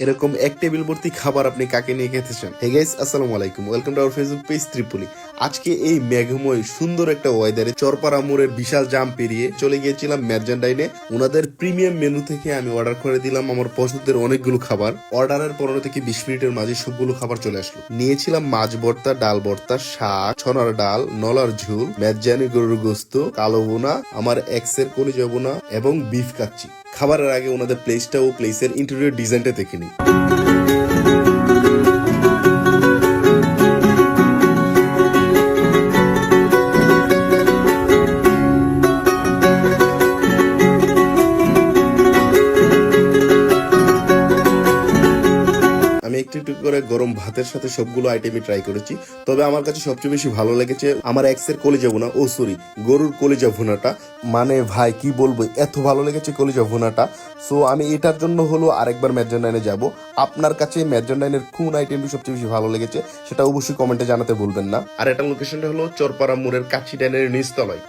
এরকম এক টেবিল ভর্তি খাবার আপনি কাকে নিয়ে খেতেছেন হে গাইস আসসালামু আলাইকুম। Welcome to our Facebook page Tripuli আজকে এই মেঘময়, সুন্দর একটা ওয়েদারে চরপাড়া মোড়ের বিশাল জাম পেরিয়ে চলে গিয়েছিলাম ম্যারজান্ডাইনে। ওনাদের প্রিমিয়াম মেনু থেকে আমি অর্ডার করে দিলাম আমার পছন্দের অনেকগুলো খাবার। অর্ডারের পনেরো থেকে বিশ মিনিটের মাঝে সবগুলো খাবার চলে আসলো। নিয়েছিলাম মাছ ভর্তা, ডাল ভর্তা, শাক, ছনার ডাল, নলার ঝুল, ম্যারজানি গরুর গোস্ত, কালো বোনা আমার এক্সের কলিজা বোনা এবং বিফ কাচ্চি। খাবারের আগে ওনাদের প্লেসটা ও প্লেসের ইন্টেরিয়র ডিজাইনটা দেখে নিই। আমি একটু একটু করে গরম ভাতের সাথে সবগুলো আইটেমই ট্রাই করেছি। তবে আমার কাছে সবচেয়ে বেশি ভালো লেগেছে আমার এক্সের কলিজা ভুনা। ও সরি গরুর কলিজা ভুনাটা। মানে ভাই, কি বলব, এত ভালো লেগেছে কলিজা ভুনাটা। সো আমি এটার জন্য হলো আরেকবার ম্যাজন ম্যাজেন্ডাইনে যাব। আপনার কাছে ম্যাজেন্ডাইনের কোন আইটেমটি সবচেয়ে বেশি ভালো লেগেছে, সেটা অবশ্যই কমেন্টে জানাতে ভুলবেন না। আর এটার লোকেশনটা হলো চরপাড়া মোড়ের কাছি ডাইনের নিচতলায়।